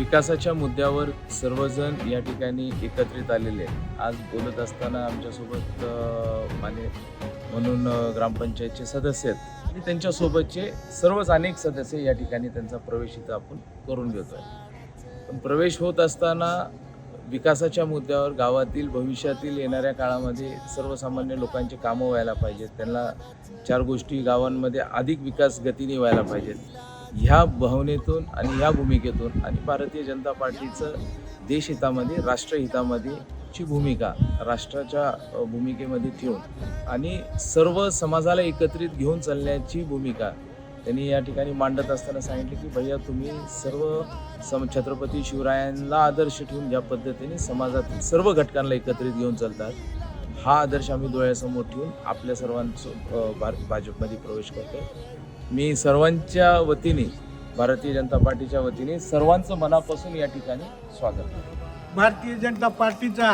विकासाच्या मुद्द्यावर सर्वजण या ठिकाणी एकत्रित आलेले आहेत. आज बोलत असताना आमच्यासोबत माने म्हणून ग्रामपंचायतचे सदस्य आहेत. आणि त्यांच्यासोबतचे सर्वच अनेक सदस्य या ठिकाणी त्यांचा प्रवेश इथं आपण करून घेतोय. पण प्रवेश होत असताना विकासाच्या मुद्द्यावर गावातील भविष्यातील येणाऱ्या काळामध्ये सर्वसामान्य लोकांचे कामं व्हायला पाहिजेत. त्यांना चार गोष्टी गावांमध्ये अधिक विकास गतीने व्हायला पाहिजेत. ह्या भावनेतून आणि ह्या भूमिकेतून आणि भारतीय जनता पार्टीचं देशहितामध्ये राष्ट्रहितामध्ये ची भूमिका राष्ट्राच्या भूमिकेमध्ये ठेवून आणि सर्व समाजाला एकत्रित घेऊन चालण्याची भूमिका त्यांनी या ठिकाणी मांडत असताना सांगितले की भैया तुम्ही सर्व सम छत्रपती शिवरायांना आदर्श ठेवून ज्या पद्धतीने समाजातील सर्व घटकांना एकत्रित घेऊन चालतात हा आदर्श आम्ही डोळ्यासमोर ठेवून आपल्या सर्वांसो भाजपमध्ये प्रवेश करतो मी सर्वांच्या वतीने भारतीय जनता पार्टीच्या वतीने सर्वांचं मनापासून या ठिकाणी स्वागत करतो. भारतीय जनता पार्टीचा